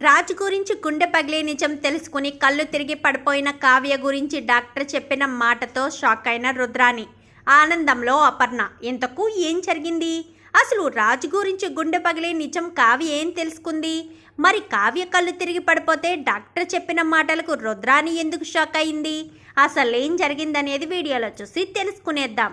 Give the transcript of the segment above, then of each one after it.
రాజు గురించి గుండె పగిలే నిజం తెలుసుకుని కళ్ళు తిరిగి పడిపోయిన కావ్య గురించి డాక్టర్ చెప్పిన మాటతో షాక్ అయిన రుద్రాని ఆనందంలో అపర్ణ ఇంతకు ఏం జరిగింది? అసలు రాజు గురించి గుండె పగిలే నిజం కావ్య ఏం తెలుసుకుంది? మరి కావ్య కళ్ళు తిరిగి పడిపోతే డాక్టర్ చెప్పిన మాటలకు రుద్రాని ఎందుకు షాక్ అయింది? అసలు ఏం జరిగిందనేది వీడియోలో చూసి తెలుసుకునేద్దాం.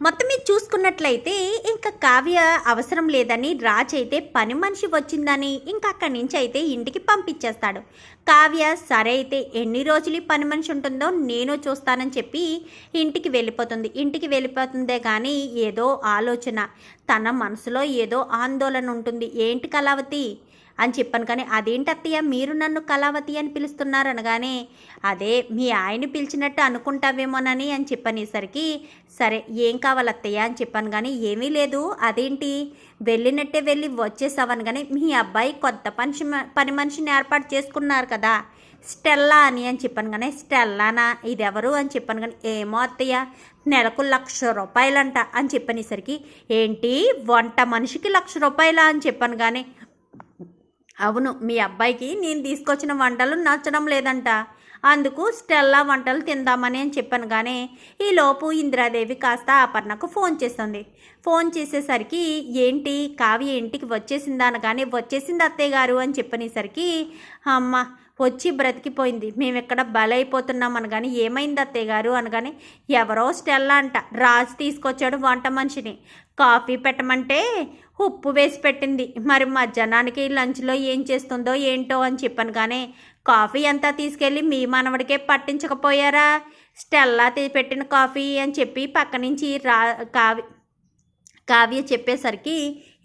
మొత్తం మీద చూసుకున్నట్లయితే ఇంకా కావ్య అవసరం లేదని రాజ్ అయితే పని మనిషి వచ్చిందని ఇంకా అక్కడి నుంచి అయితే ఇంటికి పంపించేస్తాడు. కావ్య సరే అయితే ఎన్ని రోజులు పని మనిషి ఉంటుందో నేను చూస్తానని చెప్పి ఇంటికి వెళ్ళిపోతుంది. ఇంటికి వెళ్ళిపోతుందే కానీ ఏదో ఆలోచన. తన మనసులో ఏదో ఆందోళన ఉంటుంది. ఏంటి కళావతి? అని చెప్పాను. కానీ అదేంటి అత్తయ్య? మీరు నన్ను కళావతి అని పిలుస్తున్నారు అనగానే అదే మీ ఆయన పిలిచినట్టు అనుకుంటావేమోనని అని చెప్పనేసరికి సరే ఏం కావాలి అత్తయ్య అని చెప్పాను. కానీ ఏమీ లేదు. అదేంటి? వెళ్ళినట్టే వెళ్ళి వచ్చేసావని కానీ మీ అబ్బాయి కొత్త పని పని మనిషిని ఏర్పాటు చేసుకున్నారు కదా స్టెల్లా అని అని చెప్పాను. కానీ స్టెల్లానా? ఇదెవరు అని చెప్పాను. కానీ ఏమో అత్తయ్య నెలకు లక్ష రూపాయలంట అని చెప్పనేసరికి ఏంటి? వంట మనిషికి లక్ష రూపాయలా అని చెప్పాను. కానీ అవును మీ అబ్బాయికి నేను తీసుకొచ్చిన వంటలు నచ్చడం లేదంట. అందుకు స్టెల్లా వంటలు తిందామని అని చెప్పాను కానీ ఈలోపు ఇందిరాదేవి కాస్త అపర్ణకు ఫోన్ చేస్తుంది. ఫోన్ చేసేసరికి ఏంటి కావ్య ఇంటికి వచ్చేసిందా అనగానే వచ్చేసింది అత్తయ్య గారు అని చెప్పనేసరికి అమ్మ వచ్చి బ్రతికిపోయింది. మేము ఇక్కడ బలైపోతున్నాం అనగాని ఏమైంది అత్తయ్య గారు అనగానే ఎవరో స్టెల్లా అంట రాజు తీసుకొచ్చాడు వంట మనిషిని. కాఫీ పెట్టమంటే ఉప్పు వేసి పెట్టింది. మరి మధ్యాహ్నానికి లంచ్లో ఏం చేస్తుందో ఏంటో అని చెప్పాను కానీ కాఫీ అంతా తీసుకెళ్ళి మీ మనవడికే పట్టించకపోయారా? స్టెల్లా పెట్టిన కాఫీ అని చెప్పి పక్క నుంచి రా కావ్య కావ్య చెప్పేసరికి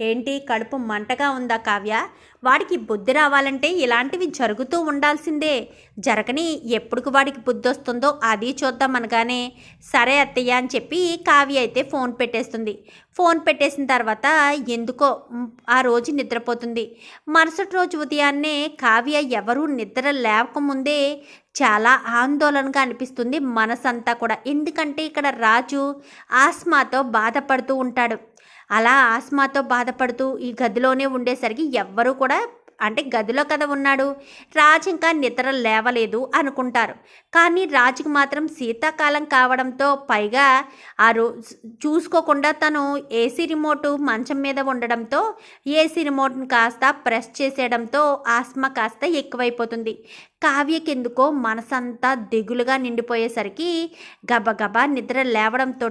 ఏంటి కడుపు మంటగా ఉందా కావ్య? వాడికి బుద్ధి రావాలంటే ఇలాంటివి జరుగుతూ ఉండాల్సిందే. జరగని ఎప్పుడుకు వాడికి బుద్ధి వస్తుందో అది చూద్దాం అనగానే సరే అత్తయ్య అని చెప్పి కావ్య అయితే ఫోన్ పెట్టేస్తుంది. ఫోన్ పెట్టేసిన తర్వాత ఎందుకో ఆ రోజు నిద్రపోతుంది. మరుసటి రోజు ఉదయాన్నే కావ్య ఎవరూ నిద్ర లేవకముందే చాలా ఆందోళనగా అనిపిస్తుంది మనసంతా కూడా. ఎందుకంటే ఇక్కడ రాజు ఆస్మాతో బాధపడుతూ ఉంటాడు. అలా ఆస్మాతో బాధపడుతూ ఈ గదిలోనే ఉండేసరికి ఎవ్వరూ కూడా అంటే గదిలో కదా ఉన్నాడు? రాజు ఇంకా నిద్ర లేవలేదు అనుకుంటారు. కానీ రాజుకి మాత్రం శీతాకాలం కావడంతో పైగా ఆ రోజు చూసుకోకుండా తను ఏసీ రిమోట్ మంచం మీద ఉండడంతో ఏసీ రిమోట్ని కాస్త ప్రెస్ చేసేయడంతో ఆస్మా కాస్త ఎక్కువైపోతుంది. కావ్యకెందుకో మనసంతా దిగులుగా నిండిపోయేసరికి గబగబా నిద్ర లేవడంతో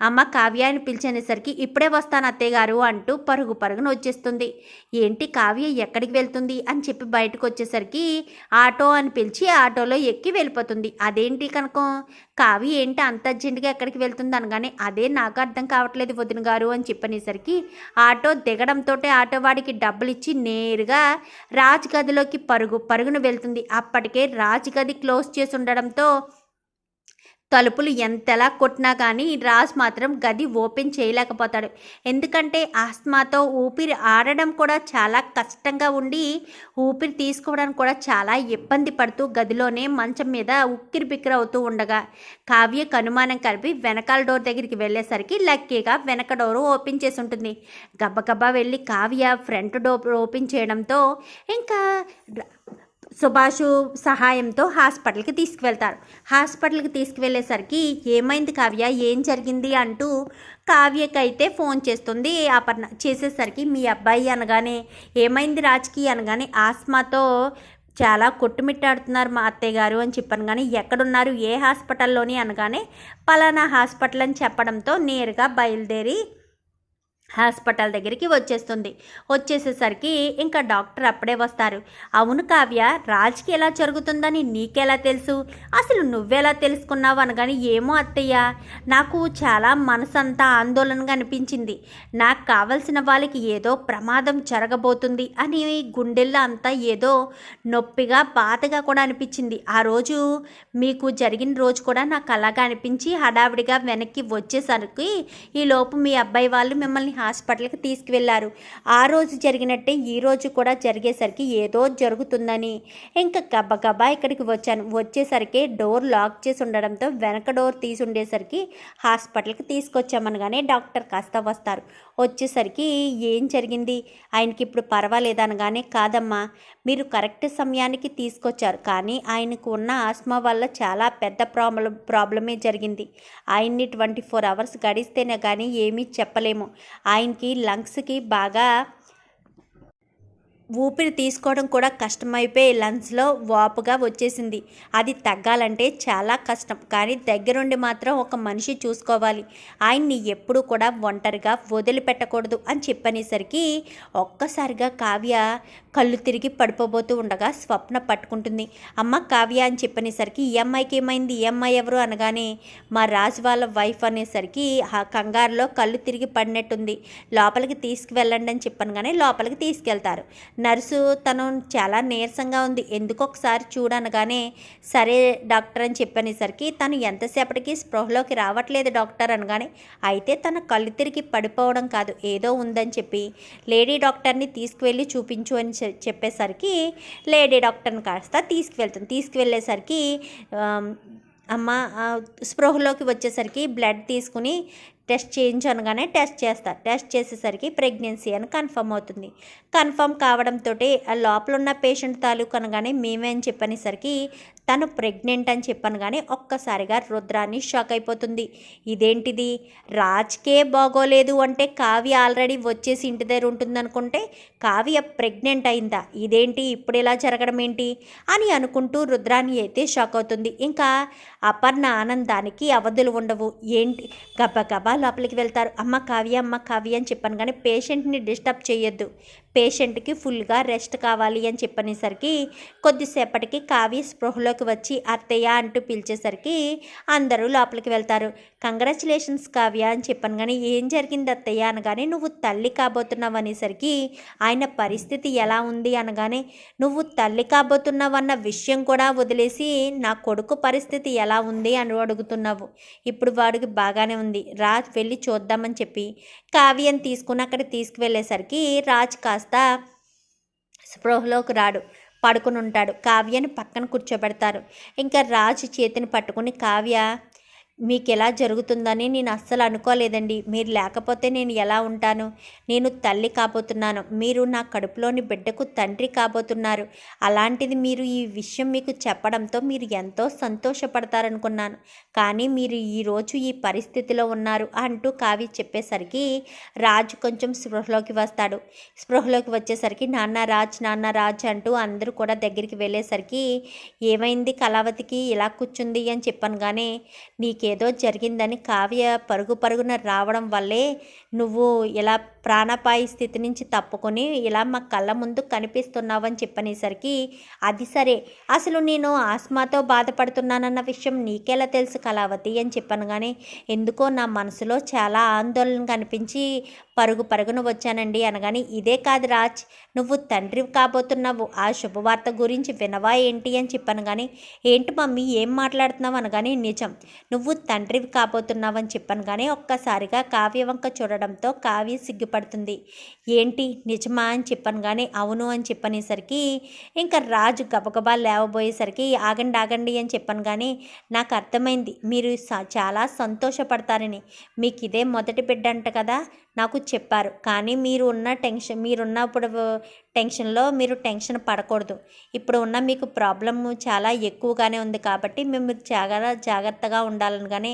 అమ్మ కావ్య అని పిలిచేసరికి ఇప్పుడే వస్తాను అత్తయ్యగారు అంటూ పరుగు పరుగున వచ్చేస్తుంది. ఏంటి కావ్య ఎక్కడికి వెళ్తుంది? అని చెప్పి బయటకు వచ్చేసరికి ఆటో అని పిలిచి ఆటోలో ఎక్కి వెళ్ళిపోతుంది. అదేంటి కనుక? కావ్య ఏంటి అంత అర్జెంటుగా ఎక్కడికి వెళ్తుంది అనగానే అదే నాకు అర్థం కావట్లేదు వదిన గారు అని చెప్పనేసరికి ఆటో దిగడంతో ఆటో వాడికి డబ్బులు ఇచ్చి నేరుగా రాజ్ గదిలోకి పరుగు పరుగున వెళ్తుంది. అప్పటికే రాజ్ గది క్లోజ్ చేసి ఉండడంతో తలుపులు ఎంతలా కొట్టినా కానీ రాజ్ మాత్రం గది ఓపెన్ చేయలేకపోతాడు. ఎందుకంటే ఆస్మాతో ఊపిరి ఆడడం కూడా చాలా కష్టంగా ఉండి ఊపిరి తీసుకోవడానికి కూడా చాలా ఇబ్బంది పడుతూ గదిలోనే మంచం మీద ఉక్కిరి బిక్కిరి అవుతూ ఉండగా కావ్యకు అనుమానం కలిపి వెనకాల డోర్ దగ్గరికి వెళ్ళేసరికి లక్కీగా వెనక డోర్ ఓపెన్ చేసి ఉంటుంది. గబగబా వెళ్ళి కావ్య ఫ్రంట్ డోర్ ఓపెన్ చేయడంతో ఇంకా సుభాషు సహాయంతో హాస్పిటల్కి తీసుకువెళ్తారు. హాస్పిటల్కి తీసుకువెళ్ళేసరికి ఏమైంది కావ్య? ఏం జరిగింది అంటూ కావ్యకైతే ఫోన్ చేస్తుంది. అపర్ణ చేసేసరికి మీ అబ్బాయి అనగానే ఏమైంది రాజ్కి అనగానే ఆస్మాతో చాలా కొట్టుమిట్టాడుతున్నారు మా అత్తయ్య గారు అని చెప్పాను కానీ ఎక్కడున్నారు? ఏ హాస్పిటల్లోని అనగానే పలానా హాస్పిటల్ అని చెప్పడంతో నేరుగా బయలుదేరి హాస్పిటల్ దగ్గరికి వచ్చేస్తుంది. వచ్చేసేసరికి ఇంకా డాక్టర్ అప్పుడే వస్తారు. అవును కావ్య రాజ్కి ఎలా జరుగుతుందని నీకెలా తెలుసు? అసలు నువ్వెలా తెలుసుకున్నావు అనగాని ఏమో అత్తయ్య. నాకు చాలా మనసంతా ఆందోళనగా అనిపించింది. నాకు కావలసిన వాళ్ళకి ఏదో ప్రమాదం జరగబోతుంది అని గుండెల్లో అంతా ఏదో నొప్పిగా బాధగా కూడా అనిపించింది. ఆ రోజు మీకు జరిగిన రోజు కూడా నాకు అలాగా అనిపించి హడావిడిగా వెనక్కి వచ్చేసరికి ఈ లోపు మీ అబ్బాయి వాళ్ళు మిమ్మల్ని హాస్పిటల్కి తీసుకువెళ్ళారు ఆ రోజు జరిగినట్టే ఈ రోజు కూడా జరిగేసరికి ఏదో జరుగుతుందని. ఇంకా గబగబా ఇక్కడికి వచ్చాను. వచ్చేసరికి డోర్ లాక్ చేసి ఉండడంతో వెనక డోర్ తీసి ఉండేసరికి హాస్పిటల్కి తీసుకొచ్చామనగానే డాక్టర్ కాస్త వస్తారు. వచ్చేసరికి ఏం జరిగింది? ఆయనకి ఇప్పుడు పర్వాలేదు అనగానే కాదమ్మా మీరు కరెక్ట్ సమయానికి తీసుకొచ్చారు. కానీ ఆయనకు ఉన్న ఆస్మా వల్ల చాలా పెద్ద ప్రాబ్లం ప్రాబ్లమే జరిగింది. ఆయన్ని ట్వంటీ ఫోర్ అవర్స్ గడిస్తేనే కానీ ఏమీ చెప్పలేము. ఆయనకి లంగ్స్కి బాగా ఊపిరి తీసుకోవడం కూడా కష్టమైపోయి లంగ్స్లో వాపుగా వచ్చేసింది. అది తగ్గాలంటే చాలా కష్టం. కానీ దగ్గరుండి మాత్రం ఒక మనిషి చూసుకోవాలి. ఆయన్ని ఎప్పుడూ కూడా ఒంటరిగా వదిలిపెట్టకూడదు అని చెప్పనేసరికి ఒక్కసారిగా కావ్య కళ్ళు తిరిగి పడిపోబోతూ ఉండగా స్వప్న పట్టుకుంటుంది. అమ్మ కావ్య అని చెప్పనేసరికి ఈ అమ్మాయికి ఏమైంది? ఈ అమ్మాయి ఎవరు? అనగానే మా రాజు వాళ్ళ వైఫ్ అనేసరికి ఆ కంగారులో కళ్ళు తిరిగి పడినట్టుంది. లోపలికి తీసుకువెళ్ళండి అని చెప్పాను కానీ లోపలికి తీసుకెళ్తారు. నర్సు తను చాలా నీరసంగా ఉంది. ఎందుకు ఒకసారి చూడనగానే సరే డాక్టర్ అని చెప్పనేసరికి తను ఎంతసేపటికి స్పృహలోకి రావట్లేదు డాక్టర్ అనగానే అయితే తన కళ్ళు తిరిగి పడిపోవడం కాదు ఏదో ఉందని చెప్పి లేడీ డాక్టర్ని తీసుకువెళ్ళి చూపించు అని చెప్పేసరికి లేడీ డాక్టర్ని కాస్త తీసుకువెళ్తుంది తీసుకువెళ్ళేసరికి అమ్మ స్పృహలోకి వచ్చేసరికి బ్లడ్ తీసుకుని టెస్ట్ చేయించనగానే టెస్ట్ చేస్తా. టెస్ట్ చేసేసరికి ప్రెగ్నెన్సీ అని కన్ఫర్మ్ అవుతుంది. కన్ఫర్మ్ కావడంతో ఆ లోపల ఉన్న పేషెంట్ తాలూకు అనగానే మేమే అని చెప్పనేసరికి తను ప్రెగ్నెంట్ అని చెప్పాను కానీ ఒక్కసారిగా రుద్రాన్ని షాక్ అయిపోతుంది. ఇదేంటిది? రాజ్కే బాగోలేదు అంటే కావ్య ఆల్రెడీ వచ్చేసి ఇంటి దగ్గర ఉంటుందనుకుంటే కావ్య ప్రెగ్నెంట్ అయిందా? ఇదేంటి? ఇప్పుడు ఇలా జరగడం ఏంటి? అని అనుకుంటూ రుద్రాన్ని అయితే షాక్ అవుతుంది. ఇంకా అపర్ణ ఆనందానికి అవధులు ఉండవు. ఏంటి? గబగబా లోపలికి వెళ్తారు. అమ్మ కావ్య అమ్మ కావ్య అని చెప్పాను కానీ పేషెంట్ని డిస్టర్బ్ చేయొద్దు. పేషెంట్కి ఫుల్గా రెస్ట్ కావాలి అని చెప్పనేసరికి కొద్దిసేపటికి కావ్య స్పృహలోకి వచ్చి అత్తయ్య అంటూ పిలిచేసరికి అందరూ లోపలికి వెళ్తారు. కంగ్రాచులేషన్స్ కావ్య అని చెప్పాను కానీ ఏం జరిగింది అత్తయ్య? అనగానే నువ్వు తల్లి కాబోతున్నావు అనేసరికి ఆయన పరిస్థితి ఎలా ఉంది? అనగానే నువ్వు తల్లి కాబోతున్నావు అన్న విషయం కూడా వదిలేసి నా కొడుకు పరిస్థితి ఎలా ఉంది? అని అడుగుతున్నావు. ఇప్పుడు వాడికి బాగానే ఉంది. రాజ్ వెళ్ళి చూద్దామని చెప్పి. కావ్యం తీసుకుని అక్కడ తీసుకువెళ్ళేసరికి రాజ్ కాస్త స్పృహలోకి రాడు. పడుకుని ఉంటాడు కావ్యని పక్కన కూర్చోబెడతారు. ఇంకా రాజు చేతిని పట్టుకుని కావ్య మీకు ఎలా జరుగుతుందని నేను అస్సలు అనుకోలేదండి. మీరు లేకపోతే నేను ఎలా ఉంటాను? నేను తల్లి కాబోతున్నాను. మీరు నా కడుపులోని బిడ్డకు తండ్రి కాబోతున్నారు. అలాంటిది మీరు ఈ విషయం మీకు చెప్పడంతో మీరు ఎంతో సంతోషపడతారనుకున్నాను. కానీ మీరు ఈరోజు ఈ పరిస్థితిలో ఉన్నారు అంటూ కావి చెప్పేసరికి రాజు కొంచెం స్పృహలోకి వస్తాడు. స్పృహలోకి వచ్చేసరికి నాన్న రాజ్ నాన్న రాజ్ అంటూ అందరూ కూడా దగ్గరికి వెళ్ళేసరికి ఏమైంది కళావతికి? ఇలా కూర్చుంది అని చెప్పాను కానీ నీకే ఏదో జరిగిందని కావ్య పరుగు పరుగున రావడం వల్లే నువ్వు ఇలా ప్రాణాపాయ స్థితి నుంచి తప్పుకొని ఇలా మా కళ్ళ ముందు కనిపిస్తున్నావని చెప్పనేసరికి అది సరే. అసలు నేను ఆస్మాతో బాధపడుతున్నానన్న విషయం నీకెలా తెలుసు కళావతి అని చెప్పాను కానీ ఎందుకో నా మనసులో చాలా ఆందోళన కనిపించి పరుగు పరుగున వచ్చానండి అనగాని ఇదే కాదు రాజ్ నువ్వు తండ్రి కాబోతున్నావు. ఆ శుభవార్త గురించి వినవా ఏంటి అని చెప్పాను కానీ ఏంటి మమ్మీ ఏం మాట్లాడుతున్నావు? అనగానే నిజం. నువ్వు తండ్రివి కాబోతున్నావని అని చెప్పాను కానీ ఒక్కసారిగా కావ్య వంక చూడడంతో కావ్య సిగ్గుపడుతుంది. ఏంటి? నిజమా అని చెప్పాను కానీ అవును అని చెప్పనేసరికి ఇంకా రాజు గబగబా లేవబోయేసరికి ఆగండి ఆగండి అని చెప్పాను కానీ నాకు అర్థమైంది. మీరు స- చాలా సంతోషపడతారని. మీకు ఇదే మొదటి బిడ్డ అంట కదా. నాకు చెప్పారు. కానీ మీరు ఉన్న టెన్షన్ మీరున్నప్పుడు టెన్షన్లో మీరు టెన్షన్ పడకూడదు. ఇప్పుడు ఉన్న మీకు ప్రాబ్లమ్ చాలా ఎక్కువగానే ఉంది కాబట్టి మేము జాగ్రత్త జాగ్రత్తగా ఉండాలని కానీ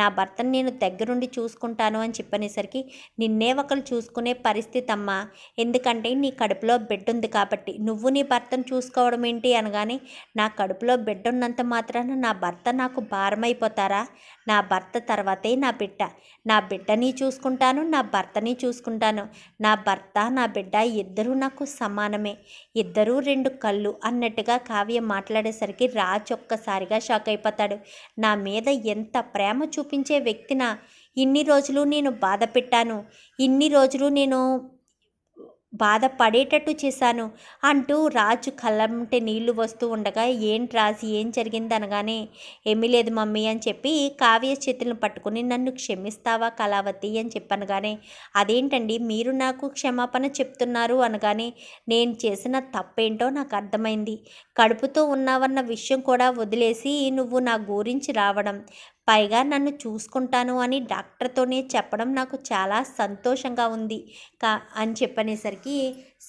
నా భర్తను నేను దగ్గరుండి చూసుకుంటాను అని చెప్పనేసరికి నిన్నే ఒకరు చూసుకునే పరిస్థితి అమ్మా ఎందుకంటే నీ కడుపులో బిడ్డ ఉంది కాబట్టి. నువ్వు నీ భర్తను చూసుకోవడం ఏంటి అనగానే నా కడుపులో బిడ్డ ఉన్నంత మాత్రాన నా భర్త నాకు భారమైపోతారా? నా భర్త తర్వాతే నా బిడ్డ. నా బిడ్డని చూసుకుంటాను నా భర్త భర్తని చూసుకుంటాను. నా భర్త నా బిడ్డ ఇద్దరూ నాకు సమానమే. ఇద్దరూ రెండు కళ్ళు అన్నట్టుగా కావ్య మాట్లాడేసరికి రాజ్ ఒక్కసారిగా షాక్ అయిపోతాడు. నా మీద ఎంత ప్రేమ చూపించే వ్యక్తిన? ఇన్ని రోజులు నేను బాధ పెట్టాను ఇన్ని రోజులు నేను బాధపడేటట్టు చేశాను అంటూ రాజు కళ్ళంటే నీళ్ళు వస్తూ ఉండగా ఏంటి రాజు ఏం జరిగింది? అనగానే ఏమీ లేదు మమ్మీ అని చెప్పి కావ్య చేతులను పట్టుకుని నన్ను క్షమిస్తావా కళావతి? అని చెప్పనగానే అదేంటండి మీరు నాకు క్షమాపణ చెప్తున్నారు? అనగానే నేను చేసిన తప్పేంటో నాకు అర్థమైంది. కడుపుతో ఉన్నావన్న విషయం కూడా వదిలేసి నువ్వు నా గురించి రావడం పైగా నన్ను చూసుకుంటాను అని డాక్టర్తోనే చెప్పడం నాకు చాలా సంతోషంగా ఉంది. కా అని చెప్పనేసరికి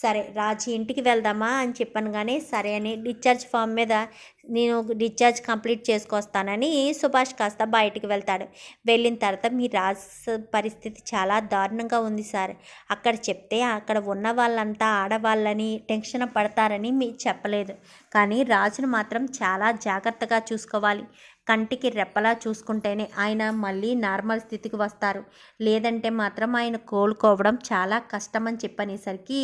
సరే రాజు ఇంటికి వెళ్దామా అని చెప్పాను కానీ సరే అని డిశ్చార్జ్ ఫామ్ మీద నేను డిశ్చార్జ్ కంప్లీట్ చేసుకొస్తానని సుభాష్ కాస్త బయటికి వెళ్తాడు. వెళ్ళిన తర్వాత మీ రాజ్ పరిస్థితి చాలా దారుణంగా ఉంది సార్. అక్కడ చెప్తే అక్కడ ఉన్న వాళ్ళంతా ఆడవాళ్ళని టెన్షన్ పడతారని మీరు చెప్పలేదు. కానీ రాజును మాత్రం చాలా జాగ్రత్తగా చూసుకోవాలి. కంటికి రెప్పలా చూసుకుంటేనే ఆయన మళ్ళీ నార్మల్ స్థితికి వస్తారు. లేదంటే మాత్రం ఆయన కోలుకోవడం చాలా కష్టం అని చెప్పనేసరికి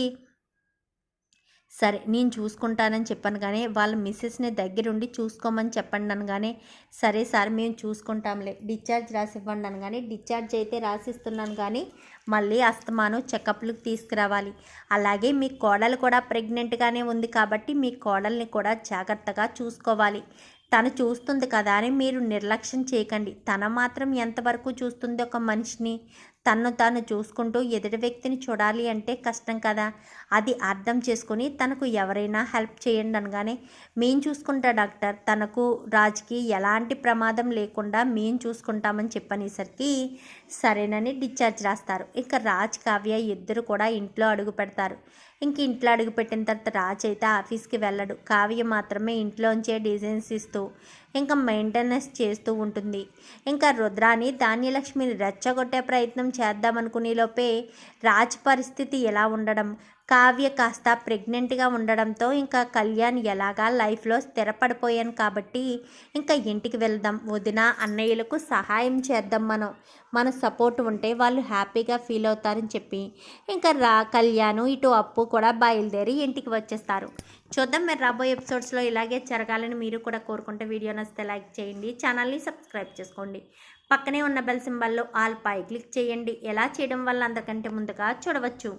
సరే నేను చూసుకుంటానని చెప్పాను కానీ వాళ్ళ మిస్సెస్ని దగ్గరుండి చూసుకోమని చెప్పండి అనగానే సరే సార్ మేము చూసుకుంటాంలే డిశ్చార్జ్ రాసి ఇవ్వండి అనగానే డిశ్చార్జ్ అయితే రాసిస్తున్నాను కానీ మళ్ళీ అస్తమానం చెకప్లకు తీసుకురావాలి. అలాగే మీ కోడలు కూడా ప్రెగ్నెంట్గానే ఉంది కాబట్టి మీ కోడల్ని కూడా జాగ్రత్తగా చూసుకోవాలి. తను చూస్తుంది కదా అని మీరు నిర్లక్ష్యం చేయకండి. తన మాత్రం ఎంతవరకు చూస్తుంది ఒక మనిషిని? తను తాను చూసుకుంటూ ఎదుటి వ్యక్తిని చూడాలి అంటే కష్టం కదా. అది అర్థం చేసుకొని తనకు ఎవరైనా హెల్ప్ చేయండి అనగానే మేము చూసుకుంటా డాక్టర్. తనకు రాజుకి ఎలాంటి ప్రమాదం లేకుండా మేము చూసుకుంటామని చెప్పనేసరికి సరేనని డిశ్చార్జ్ రాస్తారు. ఇక రాజ్ కావ్య ఇద్దరు కూడా ఇంట్లో అడుగు పెడతారు. ఇంక ఇంట్లో అడుగు పెట్టిన తర్వాత రాజ్ అయితే ఆఫీస్కి వెళ్ళడు. కావ్య మాత్రమే ఇంట్లోంచే డిజైన్స్ ఇస్తూ ఇంకా మెయింటెనెన్స్ చేస్తూ ఉంటుంది. ఇంకా రుద్రాని ధాన్యలక్ష్మిని రెచ్చగొట్టే ప్రయత్నం చేద్దామనుకునే లోపే రాజ్ పరిస్థితి ఎలా ఉండడం కావ్య కాస్త ప్రెగ్నెంట్గా ఉండడంతో ఇంకా కళ్యాణ్ ఎలాగా లైఫ్లో స్థిరపడిపోయాను కాబట్టి ఇంకా ఇంటికి వెళ్దాం వదిన అన్నయ్యలకు సహాయం చేద్దాం మనం. మన సపోర్ట్ ఉంటే వాళ్ళు హ్యాపీగా ఫీల్ అవుతారని చెప్పి. ఇంకా రా కళ్యాణ్ ఇటు అప్పు కూడా బయలుదేరి ఇంటికి వచ్చేస్తారు. చూద్దాం మీరు రాబోయే ఎపిసోడ్స్లో ఇలాగే జరగాలని మీరు కూడా కోరుకుంటే వీడియో నచ్చితే లైక్ చేయండి ఛానల్ని సబ్స్క్రైబ్ చేసుకోండి. పక్కనే ఉన్న బెల్ సింబల్లో ఆల్ పై క్లిక్ చేయండి. ఎలా చేయడం వల్ల అందరికంటే ముందుగా చూడవచ్చు.